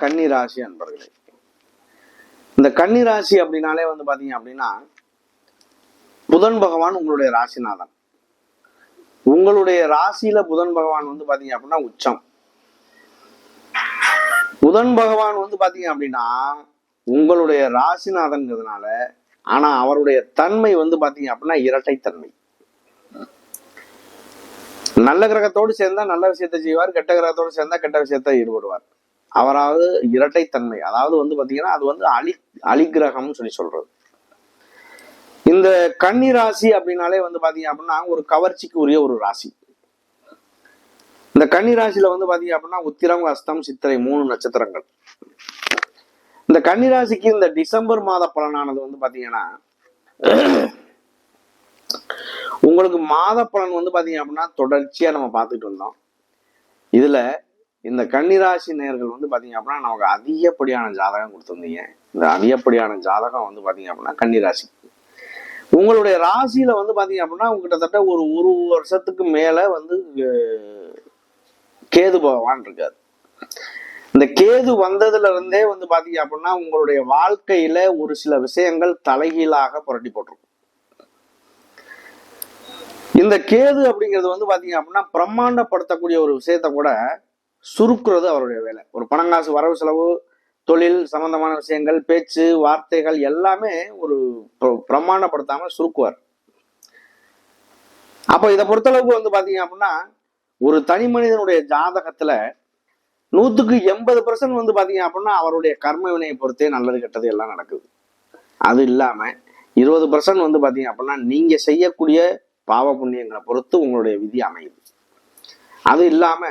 கன்னி ராசி அன்பர்களே. இந்த கன்னி ராசி அப்படின்னாலே வந்து பாத்தீங்க அப்படின்னா புதன் பகவான் உங்களுடைய ராசிநாதன். உங்களுடைய ராசியில புதன் பகவான் வந்து பாத்தீங்க அப்படின்னா உச்சம். புதன் பகவான் வந்து பாத்தீங்க அப்படின்னா உங்களுடைய ராசிநாதன்கிறதுனால ஆனா அவருடைய தன்மை வந்து பாத்தீங்க அப்படின்னா இரட்டைத்தன்மை. நல்ல கிரகத்தோடு சேர்ந்தா நல்ல விஷயத்தை செய்வார் கெட்ட கிரகத்தோடு சேர்ந்தா கெட்ட விஷயத்தை ஈடுபடுவார். அவராவது இரட்டைத்தன்மை. அதாவது வந்து பார்த்தீங்கன்னா அது வந்து அலி அலிகிரகம்னு சொல்லி சொல்றது. இந்த கன்னி ராசி அப்படின்னாலே வந்து பாத்தீங்க அப்படின்னா ஒரு கவர்ச்சிக்கு உரிய ஒரு ராசி. இந்த கன்னி ராசியில வந்து பாத்தீங்க அப்படின்னா உத்திரம் அஸ்தம் சித்திரை மூணு நட்சத்திரங்கள். இந்த கன்னி ராசிக்கு இந்த டிசம்பர் மாத பலனானது வந்து பாத்தீங்கன்னா உங்களுக்கு மாத பலன் வந்து பாத்தீங்க அப்படின்னா தொடர்ச்சியா நம்ம பார்த்துட்டு வந்தோம் இதுல இந்த கன்னிராசி நேர்கள் வந்து பார்த்தீங்க அப்படின்னா நமக்கு அதிகப்படியான ஜாதகம் கொடுத்துருந்தீங்க. இந்த அதிகப்படியான ஜாதகம் வந்து பார்த்தீங்க அப்படின்னா கன்னிராசி. உங்களுடைய ராசியில வந்து பார்த்தீங்க அப்படின்னா கிட்டத்தட்ட ஒரு ஒரு வருஷத்துக்கு மேலே வந்து கேது பகவான் இருக்காரு. இந்த கேது வந்ததுல இருந்தே வந்து பாத்தீங்க அப்படின்னா உங்களுடைய வாழ்க்கையில ஒரு சில விஷயங்கள் தலைகீழாக புரட்டி போட்டிருக்கும். இந்த கேது அப்படிங்கிறது வந்து பாத்தீங்க அப்படின்னா பிரம்மாண்டப்படுத்தக்கூடிய ஒரு விஷயத்த கூட சுருக்குறது அவருடைய வேலை. ஒரு பணங்காசு வரவு செலவு தொழில் சம்பந்தமான விஷயங்கள் பேச்சு வார்த்தைகள் எல்லாமே ஒரு பிர- சுருக்குவார். அப்போ இதை பொறுத்தளவுக்கு வந்து பார்த்தீங்க அப்படின்னா ஒரு தனி மனிதனுடைய ஜாதகத்துல நூற்றுக்கு எண்பது பர்சன்ட் வந்து பார்த்தீங்க அப்படின்னா அவருடைய கர்ம வினையை பொறுத்தே நல்லது கெட்டது எல்லாம் நடக்குது. அது இல்லாம இருபது பர்சன்ட் வந்து பார்த்தீங்க அப்படின்னா நீங்க செய்யக்கூடிய பாவ புண்ணியங்களை பொறுத்து உங்களுடைய விதி அமையுது. அது இல்லாம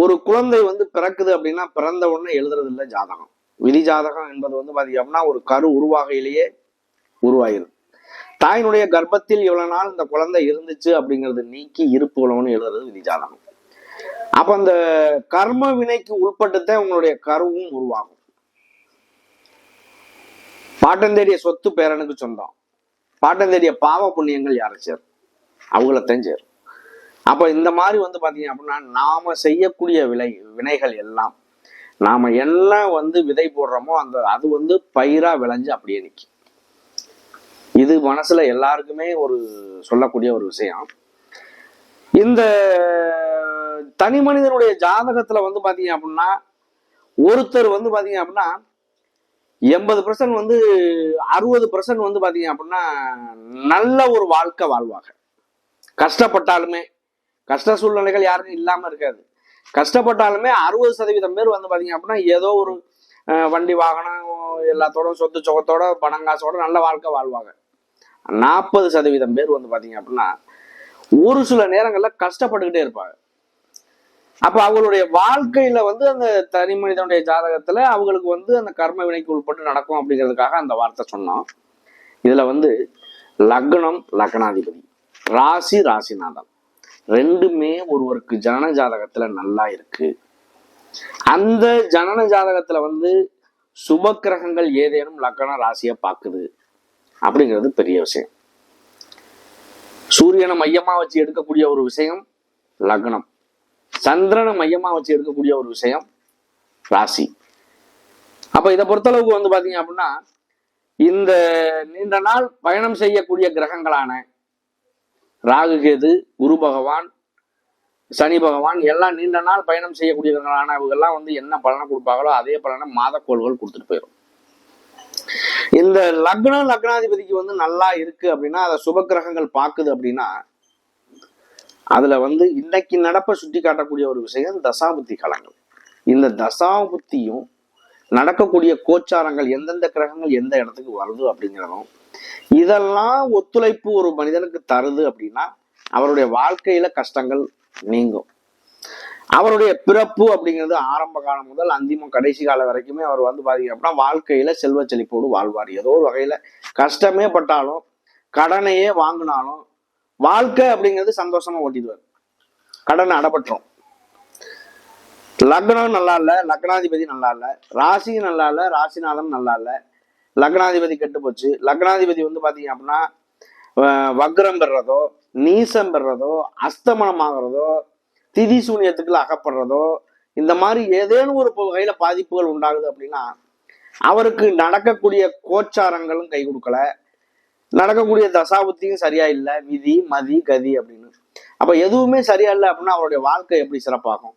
ஒரு குழந்தை வந்து பிறக்குது அப்படின்னா பிறந்த உடனே எழுதுறது இல்லை ஜாதகம். விதி ஜாதகம் என்பது வந்து பாத்தீங்க அப்படின்னா ஒரு கரு உருவாகையிலேயே உருவாயிருது தாயினுடைய கர்ப்பத்தில் இவ்வளவு நாள் இந்த குழந்தை இருந்துச்சு அப்படிங்கிறது நீக்கி இருப்பு உழவுன்னு எழுதுறது விதிஜாதகம் அப்ப அந்த கர்ம வினைக்கு உட்பட்டுத்தான் உங்களுடைய கருவும் உருவாகும். பாட்டந்தேடிய சொத்து பேரனுக்கு சொந்தம். பாட்டந்தேடிய பாவ புண்ணியங்கள் யாரை சேரும்? அவங்களத்தான் சேரும். அப்ப இந்த மாதிரி வந்து பாத்தீங்க அப்படின்னா நாம செய்யக்கூடிய விலை வினைகள் எல்லாம் நாம என்ன வந்து விதை போடுறோமோ அந்த அது வந்து பயிரா விளைஞ்சு அப்படியே நிற்கும் இது மனசுல எல்லாருக்குமே ஒரு சொல்லக்கூடிய ஒரு விஷயம். இந்த தனி மனிதனுடைய ஜாதகத்துல வந்து பாத்தீங்க அப்படின்னா ஒருத்தர் வந்து பாத்தீங்க அப்படின்னா எண்பது பர்சன்ட் வந்து அறுபது பர்சன்ட் வந்து பாத்தீங்க அப்படின்னா நல்ல ஒரு வாழ்க்கை வாழ்வாங்க. கஷ்டப்பட்டாலுமே கஷ்ட சூழ்நிலைகள் யாருக்கும் இல்லாமல் இருக்காது. கஷ்டப்பட்டாலுமே அறுபது சதவீதம் பேர் வந்து பார்த்தீங்க அப்படின்னா ஏதோ ஒரு வண்டி வாகனம் எல்லாத்தோட சொத்து சுகத்தோட பணம் காசோட நல்ல வாழ்க்கை வாழ்வாங்க. நாற்பது சதவீதம் பேர் வந்து பார்த்தீங்க அப்படின்னா ஒரு சில நேரங்களில் கஷ்டப்பட்டுக்கிட்டே இருப்பாங்க. அப்போ அவங்களுடைய வாழ்க்கையில வந்து அந்த தனி மனிதனுடைய ஜாதகத்துல அவங்களுக்கு வந்து அந்த கர்ம வினைக்கு உட்பட்டு நடக்கும் அப்படிங்கிறதுக்காக அந்த வார்த்தை சொன்னோம். இதுல வந்து லக்னம் லக்னாதிபதி. ராசி ராசிநாதன். ரெண்டுமே ஒருவருக்கு ஜனன ஜாதகத்துல நல்லா இருக்கு. அந்த ஜனன ஜாதகத்துல வந்து சுப கிரகங்கள் ஏதேனும் லக்கண ராசியை பார்க்குது. அப்படிங்கிறது பெரிய விஷயம். சூரியனை மையமா வச்சு எடுக்கக்கூடிய ஒரு விஷயம் லக்னம். சந்திரனை மையமா வச்சு எடுக்கக்கூடிய ஒரு விஷயம் ராசி. அப்ப இதை பொறுத்தளவுக்கு வந்து பாத்தீங்க அப்படின்னா இந்த நீண்ட நாள் பயணம் செய்யக்கூடிய கிரகங்களான ராகு கேது குரு பகவான் சனி பகவான் எல்லாம் நீண்ட நாள் பயணம் செய்யக்கூடியவர்களான இவங்கெல்லாம் வந்து என்ன பலனை கொடுப்பாங்களோ அதே பலனை மாதக்கோள்கள் கொடுத்துட்டு போயிடும் இந்த லக்னம் லக்னாதிபதிக்கு வந்து நல்லா இருக்கு அப்படின்னா அதை சுப கிரகங்கள் பாக்குது அப்படின்னா அதுல வந்து இன்னைக்கு நடப்ப சுட்டி காட்டக்கூடிய ஒரு விஷயம் தசாபுத்தி காலங்கள். இந்த தசாபுத்தியும் நடக்கக்கூடிய கோச்சாரங்கள் எந்தெந்த கிரகங்கள் எந்த இடத்துக்கு வருது அப்படிங்கிறதும் இதெல்லாம் ஒத்துழைப்பு ஒரு மனிதனுக்கு தருது அப்படின்னா அவருடைய வாழ்க்கையில கஷ்டங்கள் நீங்கும். அவருடைய பிறப்பு அப்படிங்கிறது ஆரம்ப காலம் முதல் அந்திமம் கடைசி காலம் வரைக்குமே அவர் வந்து பாத்தீங்க அப்படின்னா வாழ்க்கையில செல்வ செழிப்போடு வாழ்வார். ஏதோ ஒரு வகையில கஷ்டமே பட்டாலும் கடனையே வாங்கினாலும் வாழ்க்கை அப்படிங்கிறது சந்தோஷமா ஓட்டிடுவார். கடன் அடப்பட்டுரும். லக்னம் நல்லா இல்லை லக்னாதிபதி நல்லா இல்லை ராசி நல்லா இல்லை ராசிநாதன் நல்லா இல்லை லக்னாதிபதி கெட்டு போச்சு லக்னாதிபதி வந்து பாத்தீங்க அப்படின்னா வக்ரம் பெறுறதோ நீசம் பெறுறதோ அஸ்தமனம் ஆகிறதோ திதி சூனியத்துக்குள்ள அகப்படுறதோ இந்த மாதிரி ஏதேனும் ஒரு வகையில பாதிப்புகள் உண்டாகுது அப்படின்னா அவருக்கு நடக்கக்கூடிய கோச்சாரங்களும் கை கொடுக்கல. நடக்கக்கூடிய தசாபுத்தியும் சரியா இல்லை. விதி மதி கதி அப்படின்னு அப்ப எதுவுமே சரியா இல்லை அப்படின்னா அவருடைய வாழ்க்கை எப்படி சிறப்பாகும்?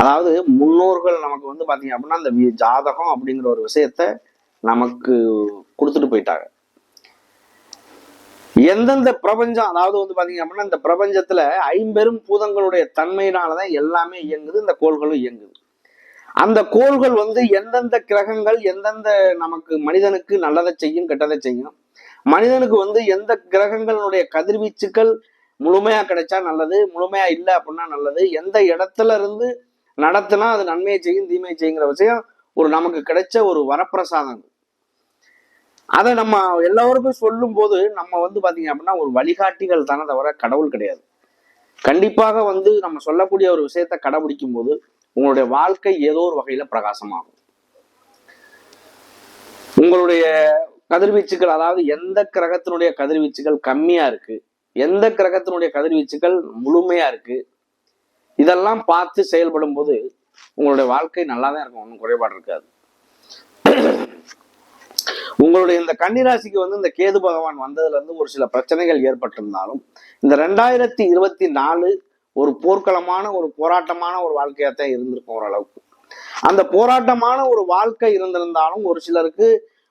அதாவது முன்னோர்கள் நமக்கு வந்து பாத்தீங்க அப்படின்னா அந்த ஜாதகம் அப்படிங்கிற ஒரு விஷயத்த நமக்கு கொடுத்துட்டு போயிட்டாங்க. எந்தெந்த பிரபஞ்சம் அதாவது வந்து பாத்தீங்க அப்படின்னா இந்த பிரபஞ்சத்துல ஐம்பெரும் பூதங்களுடைய தன்மையினாலதான் எல்லாமே இயங்குது இந்த கோள்களும் இயங்குது. அந்த கோள்கள் வந்து எந்தெந்த கிரகங்கள் எந்தெந்த நமக்கு மனிதனுக்கு நல்லதை செய்யும் கெட்டதை செய்யும் மனிதனுக்கு வந்து எந்த கிரகங்களுடைய கதிர்வீச்சுக்கள் முழுமையா கிடைச்சா நல்லது முழுமையா இல்லை அப்படின்னா நல்லது எந்த இடத்துல இருந்து நடத்தினா அது நன்மையை செய்யும் தீமையை செய்யுங்கிற விஷயம் ஒரு நமக்கு கிடைச்ச ஒரு வரப்பிரசாதம். அதை நம்ம எல்லோருக்கும் சொல்லும் போது நம்ம வந்து பாத்தீங்க அப்படின்னா ஒரு வழிகாட்டிகள் தானே தவிர கடவுள் கிடையாது. கண்டிப்பாக வந்து நம்ம சொல்லக்கூடிய ஒரு விஷயத்த கடைபிடிக்கும் போது உங்களுடைய வாழ்க்கை ஏதோ ஒரு வகையில பிரகாசமாகும். உங்களுடைய கதிர்வீச்சுகள் அதாவது எந்த கிரகத்தினுடைய கதிர்வீச்சுகள் கம்மியா இருக்கு எந்த கிரகத்தினுடைய கதிர்வீச்சுகள் முழுமையா இருக்கு இதெல்லாம் பார்த்து செயல்படும் போது உங்களுடைய வாழ்க்கை நல்லா தான் இருக்கும் ஒன்றும் குறைபாடு இருக்காது. உங்களுடைய இந்த கன்னிராசிக்கு வந்து இந்த கேது பகவான் வந்ததுல இருந்து ஒரு சில பிரச்சனைகள் ஏற்பட்டிருந்தாலும் இந்த ரெண்டாயிரத்தி இருபத்தி நாலு ஒரு போர்க்களமான ஒரு போராட்டமான ஒரு வாழ்க்கையாத்தான் இருந்திருக்கும் ஓரளவுக்கு. அந்த போராட்டமான ஒரு வாழ்க்கை இருந்திருந்தாலும் ஒரு சிலருக்கு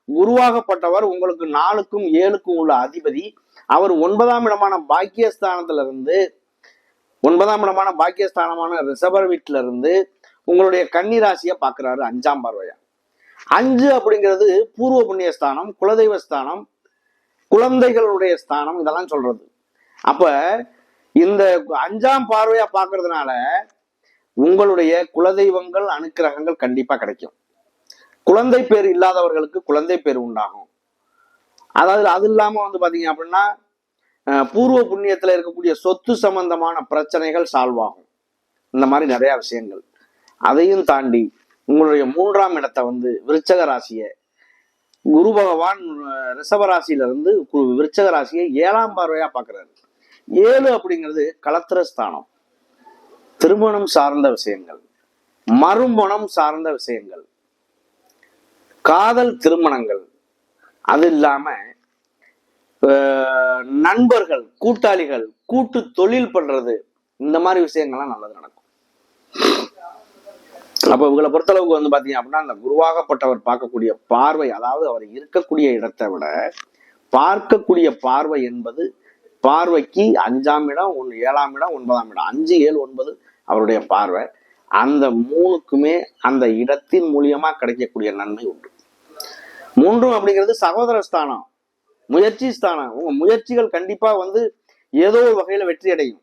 உருவாகப்பட்டவர் உங்களுக்கு நாலுக்கும் ஏழுக்கும் உள்ள அதிபதி. அவர் ஒன்பதாம் இடமான பாக்கியஸ்தானத்துல இருந்து ஒன்பதாம் இடமான பாக்கியஸ்தானமான ரிசர்வர் வீட்டில இருந்து உங்களுடைய கன்னிராசியை ராசியை அஞ்சாம் பார்வையா. அஞ்சு அப்படிங்கிறது பூர்வ புண்ணிய ஸ்தானம் குலதெய்வ ஸ்தானம் குழந்தைகளுடைய ஸ்தானம் இதெல்லாம் சொல்றது. அப்ப இந்த அஞ்சாம் பார்வையா பார்க்கறதுனால உங்களுடைய குலதெய்வங்கள் அனுக்கிரகங்கள் கண்டிப்பா கிடைக்கும். குழந்தை பேர் இல்லாதவர்களுக்கு குழந்தை பேர் உண்டாகும். அதாவது அது இல்லாம வந்து பாத்தீங்க அப்படின்னா பூர்வ புண்ணியத்துல இருக்கக்கூடிய சொத்து சம்பந்தமான பிரச்சனைகள் சால்வ் ஆகும். இந்த மாதிரி நிறைய விஷயங்கள். அதையும் தாண்டி உங்களுடைய மூன்றாம் இடத்தை வந்து விருச்சக ராசியை குரு பகவான் ரிஷப இருந்து விருச்சக ராசியை ஏழாம் பார்வையா பார்க்கிறாரு. ஏழு அப்படிங்கிறது களத்திர ஸ்தானம். திருமணம் சார்ந்த விஷயங்கள் மறுமணம் சார்ந்த விஷயங்கள் காதல் திருமணங்கள் அது இல்லாம நண்பர்கள் கூட்டாளிகள் கூட்டு தொழில் பண்றது இந்த மாதிரி விஷயங்கள்லாம் நல்லது நடக்கும். அப்ப இவங்களை பொறுத்தளவுக்கு வந்து பாத்தீங்க அப்படின்னா அந்த குருவாகப்பட்டவர் பார்க்கக்கூடிய பார்வை அதாவது அவர் இருக்கக்கூடிய இடத்தை விட பார்க்கக்கூடிய பார்வை என்பது பார்வைக்கு அஞ்சாம் இடம் ஒன்று ஏழாம் இடம் ஒன்பதாம் இடம். அஞ்சு ஏழு ஒன்பது அவருடைய பார்வை. அந்த மூணுக்குமே அந்த இடத்தின் மூலியமா கிடைக்கக்கூடிய நன்மை உண்டு. மூன்றும் அப்படிங்கிறது சகோதர ஸ்தானம் முயற்சி ஸ்தானம் உங்க முயற்சிகள் கண்டிப்பா வந்து ஏதோ ஒரு வகையில வெற்றி அடையும்.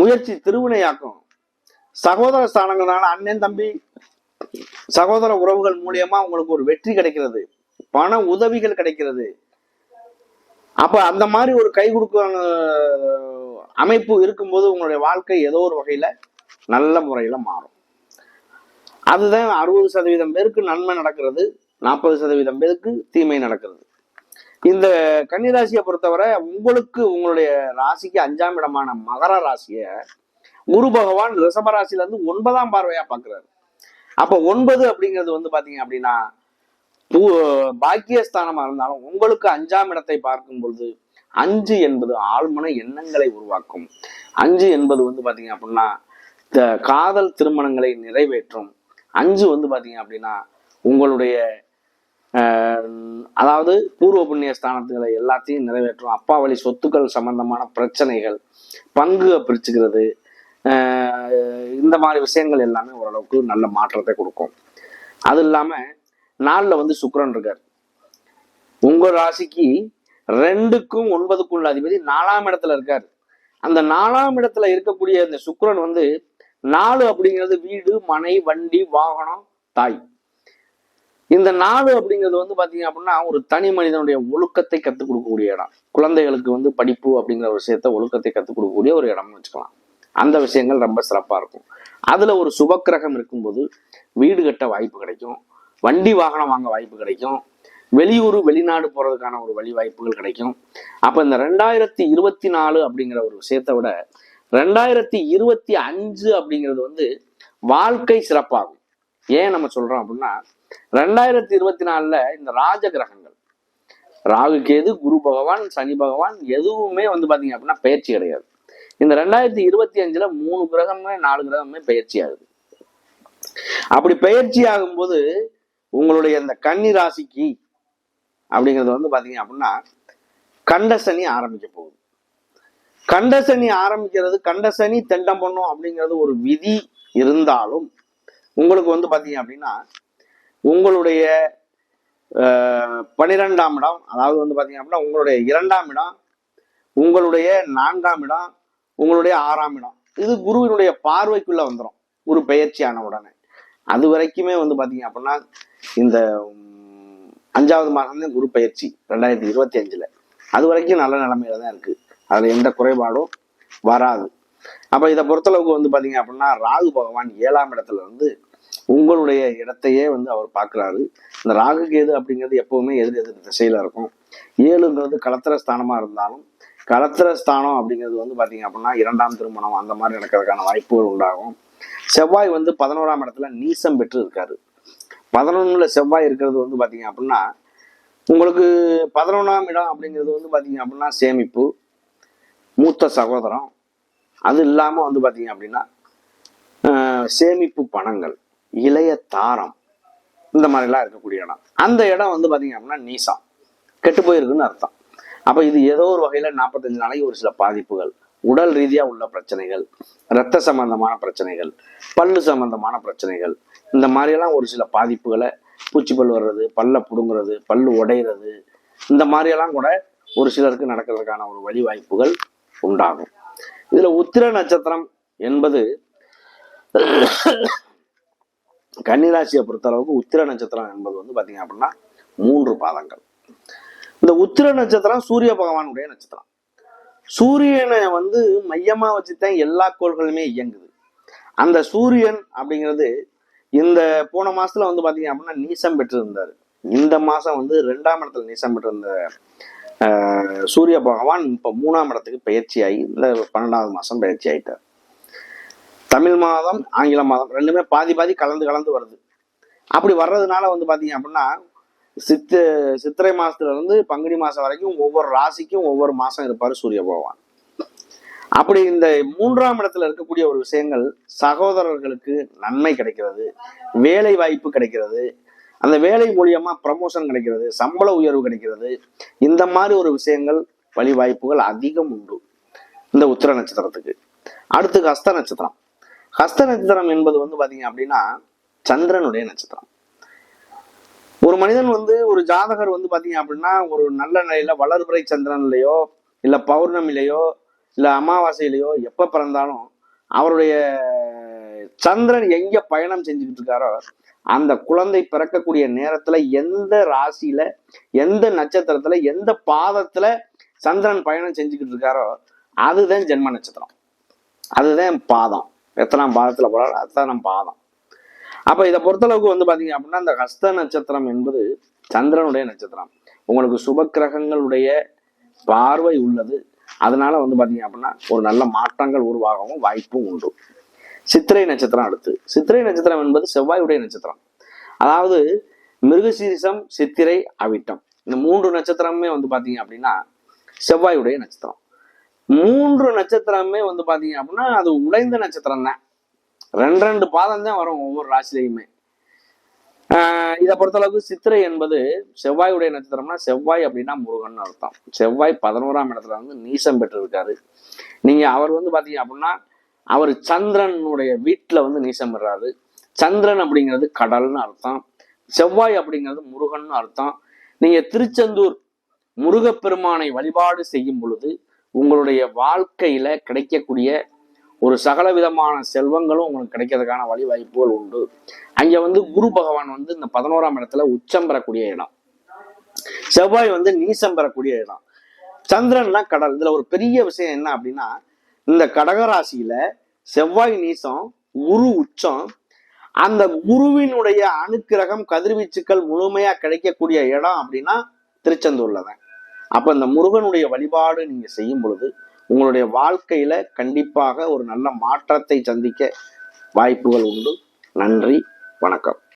முயற்சி திருவினையாக்கும். சகோதர ஸ்தானங்களான அண்ணன் தம்பி சகோதர உறவுகள் மூலியமா உங்களுக்கு ஒரு வெற்றி கிடைக்கிறது. பண உதவிகள் கிடைக்கிறது. அப்ப அந்த மாதிரி ஒரு கை கொடுக்க அமைப்பு இருக்கும்போது உங்களுடைய வாழ்க்கை ஏதோ ஒரு வகையில நல்ல முறையில மாறும். அதுதான் அறுபது சதவீதம் பேருக்கு நன்மை நடக்கிறது நாற்பது சதவீதம் பேருக்கு தீமை நடக்கிறது. இந்த கன்னிராசியை பொறுத்தவரை உங்களுக்கு உங்களுடைய ராசிக்கு அஞ்சாம் இடமான மகர ராசியை குரு பகவான் ரிஷப ராசியில இருந்து ஒன்பதாம் பார்வையா பாக்குறாரு. அப்ப ஒன்பது அப்படிங்கிறது வந்து பாத்தீங்க அப்படின்னா பூ பாக்கியஸ்தானமா இருந்தாலும் உங்களுக்கு அஞ்சாம் இடத்தை பார்க்கும் பொழுது அஞ்சு என்பது ஆழ்மன எண்ணங்களை உருவாக்கும். அஞ்சு என்பது வந்து பாத்தீங்க அப்படின்னா காதல் திருமணங்களை நிறைவேற்றும். அஞ்சு வந்து பாத்தீங்க அப்படின்னா உங்களுடைய அதாவது பூர்வ புண்ணிய ஸ்தானத்துகளை எல்லாத்தையும் நிறைவேற்றும். அப்பா வழி சொத்துக்கள் சம்பந்தமான பிரச்சனைகள் பங்கு பிரிச்சுக்கிறது இந்த மாதிரி விஷயங்கள் எல்லாமே ஓரளவுக்கு நல்ல மாற்றத்தை கொடுக்கும். அது இல்லாமல் நாளில் வந்து சுக்கரன் இருக்கார். உங்கள் ராசிக்கு ரெண்டுக்கும் ஒன்பதுக்குள்ள அதிபதி நாலாம் இடத்துல இருக்கார். அந்த நாலாம் இடத்துல இருக்கக்கூடிய இந்த சுக்கரன் வந்து நாலு அப்படிங்கிறது வீடு மனை வண்டி வாகனம் தாய். இந்த நாடு அப்படிங்கிறது வந்து பாத்தீங்க அப்படின்னா ஒரு தனி மனிதனுடைய ஒழுக்கத்தை கத்துக் கொடுக்கக்கூடிய இடம். குழந்தைகளுக்கு வந்து படிப்பு அப்படிங்கிற ஒரு விஷயத்த ஒழுக்கத்தை கத்துக் கொடுக்கக்கூடிய ஒரு இடம்னு வச்சுக்கலாம். அந்த விஷயங்கள் ரொம்ப சிறப்பா இருக்கும். அதுல ஒரு சுபக்கிரகம் இருக்கும்போது வீடு கட்ட வாய்ப்பு கிடைக்கும். வண்டி வாகனம் வாங்க வாய்ப்பு கிடைக்கும். வெளியூர் வெளிநாடு போறதுக்கான ஒரு வழி வாய்ப்புகள் கிடைக்கும். அப்ப இந்த ரெண்டாயிரத்தி இருபத்தி நாலு அப்படிங்கிற ஒரு விஷயத்த விட ரெண்டாயிரத்தி இருபத்தி அஞ்சு அப்படிங்கிறது வந்து வாழ்க்கை சிறப்பாகும். ஏன் நம்ம சொல்றோம் அப்படின்னா ரெண்டாயிரத்தி இருபத்தி நாலுல இந்த ராஜ கிரகங்கள் ராகு கேது குரு பகவான் சனி பகவான் எதுவுமே வந்து பாத்தீங்க அப்படின்னா பயிற்சி கிடையாது. இந்த ரெண்டாயிரத்தி இருபத்தி அஞ்சுல மூணு கிரகமே நாலு கிரகமே பயிற்சி ஆகுது. அப்படி பயிற்சி ஆகும்போது உங்களுடைய இந்த கன்னி ராசிக்கு அப்படிங்கிறது வந்து பாத்தீங்க அப்படின்னா கண்டசனி ஆரம்பிக்க போகுது. கண்டசனி ஆரம்பிக்கிறது கண்டசனி தெண்டம் பண்ணும் அப்படிங்கிறது ஒரு விதி இருந்தாலும் உங்களுக்கு வந்து பாத்தீங்க அப்படின்னா உங்களுடைய பனிரெண்டாம் இடம் அதாவது வந்து பார்த்தீங்க அப்படின்னா உங்களுடைய இரண்டாம் இடம் உங்களுடைய நான்காம் இடம் உங்களுடைய ஆறாம் இடம். இது குருவினுடைய பார்வைக்குள்ளே வந்துடும் குரு பெயர்ச்சியான உடனே. அது வரைக்குமே வந்து பார்த்தீங்க அப்படின்னா இந்த அஞ்சாவது மாதம்தான் குரு பயிற்சி ரெண்டாயிரத்தி இருபத்தி அஞ்சில். அது வரைக்கும் நல்ல நிலைமையில தான் இருக்குது அதில் எந்த குறைபாடும் வராது. அப்போ இதை பொறுத்தளவுக்கு வந்து பார்த்தீங்க அப்படின்னா ராகு பகவான் ஏழாம் இடத்துல வந்து உங்களுடைய இடத்தையே வந்து அவர் பார்க்குறாரு. இந்த ராகு கேது அப்படிங்கிறது எப்பவுமே எதிர் எதிர் திசையில இருக்கும். ஏழுங்கிறது களத்திர ஸ்தானமா இருந்தாலும் களத்திர ஸ்தானம் அப்படிங்கிறது வந்து பாத்தீங்க அப்படின்னா இரண்டாம் திருமணம் அந்த மாதிரி நடக்கிறதுக்கான வாய்ப்புகள் உண்டாகும். செவ்வாய் வந்து பதினோராம் இடத்துல நீசம் பெற்று இருக்காரு. பதினொன்னுல செவ்வாய் இருக்கிறது வந்து பாத்தீங்க அப்படின்னா உங்களுக்கு பதினொன்றாம் இடம் அப்படிங்கிறது வந்து பாத்தீங்க அப்படின்னா சேமிப்பு மூத்த சகோதரம். அது இல்லாம வந்து பாத்தீங்க அப்படின்னா சேமிப்பு பணங்கள். இளைய தாரம். இந்த மாதிரிலாம் இருக்கக்கூடிய இடம். அந்த இடம் வந்து பார்த்தீங்க அப்படின்னா நீசம் கெட்டு போயிருக்குன்னு அர்த்தம். அப்போ இது ஏதோ ஒரு வகையில நாற்பத்தஞ்சு நாளைக்கு ஒரு சில பாதிப்புகள். உடல் ரீதியா உள்ள பிரச்சனைகள் இரத்த சம்பந்தமான பிரச்சனைகள் பல்லு சம்பந்தமான பிரச்சனைகள். இந்த மாதிரியெல்லாம் ஒரு சில பாதிப்புகளை பூச்சிப்பல் வர்றது பல்ல புடுங்குறது பல்லு உடையிறது இந்த மாதிரியெல்லாம் கூட ஒரு சிலருக்கு நடக்கிறதுக்கான ஒரு வழி வாய்ப்புகள் உண்டாகும். இதுல உத்திர நட்சத்திரம் என்பது கன்னிராசியை பொறுத்த அளவுக்கு உத்திர நட்சத்திரம் என்பது வந்து பாத்தீங்க அப்படின்னா மூன்று பாதங்கள். இந்த உத்திர நட்சத்திரம் சூரிய பகவானுடைய நட்சத்திரம். சூரியனை வந்து மையமா வச்சுதான் எல்லா கோள்களுமே இயங்குது. அந்த சூரியன் அப்படிங்கிறது இந்த போன மாசத்துல வந்து பாத்தீங்க அப்படின்னா நீசம் பெற்றிருந்தாரு. இந்த மாசம் வந்து ரெண்டாம் இடத்துல நீசம் பெற்றிருந்த ஆஹ், சூரிய பகவான் இப்ப மூணாம் இடத்துக்கு பயிற்சி ஆகி இந்த பன்னெண்டாவது மாசம் பயிற்சி ஆயிட்டார் தமிழ் மாதம் ஆங்கில மாதம் ரெண்டுமே பாதி பாதி கலந்து கலந்து வருது. அப்படி வர்றதுனால வந்து பார்த்தீங்க அப்படின்னா சித்து சித்திரை மாதத்துலேருந்து பங்குனி மாதம் வரைக்கும் ஒவ்வொரு ராசிக்கும் ஒவ்வொரு மாதம் இருப்பார் சூரிய பகவான். அப்படி இந்த மூன்றாம் இடத்துல இருக்கக்கூடிய ஒரு விஷயங்கள் சகோதரர்களுக்கு நன்மை கிடைக்கிறது வேலை வாய்ப்பு கிடைக்கிறது அந்த வேலை மூலியமா ப்ரமோஷன் கிடைக்கிறது சம்பள உயர்வு கிடைக்கிறது இந்த மாதிரி ஒரு விஷயங்கள் வழி வாய்ப்புகள் அதிகம் உண்டு. இந்த உத்திர நட்சத்திரத்துக்கு. அடுத்து ஹஸ்த நட்சத்திரம். ஹஸ்த நட்சத்திரம் என்பது வந்து பாத்தீங்க அப்படின்னா சந்திரனுடைய நட்சத்திரம். ஒரு மனிதன் வந்து ஒரு ஜாதகர் வந்து பாத்தீங்க அப்படின்னா ஒரு நல்ல நிலையில வளர்புரை சந்திரன்லையோ இல்ல பௌர்ணமிலையோ இல்ல அமாவாசையிலையோ எப்ப பிறந்தாலும் அவருடைய சந்திரன் எங்க பயணம் செஞ்சுக்கிட்டு இருக்காரோ அந்த குழந்தை பிறக்கக்கூடிய நேரத்துல எந்த ராசியில எந்த நட்சத்திரத்துல எந்த பாதத்துல சந்திரன் பயணம் செஞ்சுக்கிட்டு இருக்காரோ அதுதான் ஜென்ம நட்சத்திரம். அதுதான் பாதம். எத்தனாம் பாதத்தில் போறாரோ அத்தனாம் பாதம். அப்போ இதை பொறுத்தளவுக்கு வந்து பார்த்தீங்க அப்படின்னா இந்த ஹஸ்த நட்சத்திரம் என்பது சந்திரனுடைய நட்சத்திரம். உங்களுக்கு சுப கிரகங்களுடைய பார்வை உள்ளது. அதனால வந்து பார்த்தீங்க அப்படின்னா ஒரு நல்ல மாற்றங்கள் உருவாகவும் வாய்ப்பும் உண்டு. சித்திரை நட்சத்திரம் அடுத்து. சித்திரை நட்சத்திரம் என்பது செவ்வாயுடைய நட்சத்திரம். அதாவது மிருகசீரிசம் சித்திரை அவிட்டம். இந்த மூன்று நட்சத்திரமே வந்து பார்த்தீங்க அப்படின்னா செவ்வாயுடைய நட்சத்திரம். மூன்று நட்சத்திரமே வந்து பாத்தீங்க அப்படின்னா அது உடைந்த நட்சத்திரம் தான் ரெண்டு ரெண்டு பாதம் தான் வரும் ஒவ்வொரு ராசிலையுமே. ஆஹ் இதை பொறுத்தளவுக்கு சித்திரை என்பது செவ்வாயுடைய நட்சத்திரம்னா செவ்வாய் அப்படின்னா முருகன் அர்த்தம். செவ்வாய் பதினோராம் இடத்துல வந்து நீசம் பெற்றிருக்காரு. நீங்க அவர் வந்து பாத்தீங்க அப்படின்னா அவர் சந்திரனுடைய வீட்டுல வந்து நீசம் பெறாரு. சந்திரன் அப்படிங்கிறது கடல்னு அர்த்தம். செவ்வாய் அப்படிங்கிறது முருகன் அர்த்தம். நீங்க திருச்செந்தூர் முருகப்பெருமானை வழிபாடு செய்யும் பொழுது உங்களுடைய வாழ்க்கையில கிடைக்கக்கூடிய ஒரு சகல விதமான செல்வங்களும் உங்களுக்கு கிடைக்கிறதுக்கான வழி வாய்ப்புகள் உண்டு. அங்க வந்து குரு பகவான் வந்து இந்த பதினோராம் இடத்துல உச்சம் பெறக்கூடிய இடம். செவ்வாய் வந்து நீசம் பெறக்கூடிய இடம். சந்திரன்னா கடல். இதுல ஒரு பெரிய விஷயம் என்ன அப்படின்னா இந்த கடகராசியில செவ்வாய் நீசம் குரு உச்சம் அந்த குருவினுடைய அணுக்கிரகம் கதிர்வீச்சுக்கள் முழுமையா கிடைக்கக்கூடிய இடம் அப்படின்னா திருச்செந்தூர்ல தான் அப்ப இந்த முருகனுடைய வழிபாடு நீங்க செய்யும் பொழுது உங்களுடைய வாழ்க்கையில கண்டிப்பாக ஒரு நல்ல மாற்றத்தை சந்திக்க வாய்ப்புகள் உண்டு. நன்றி வணக்கம்.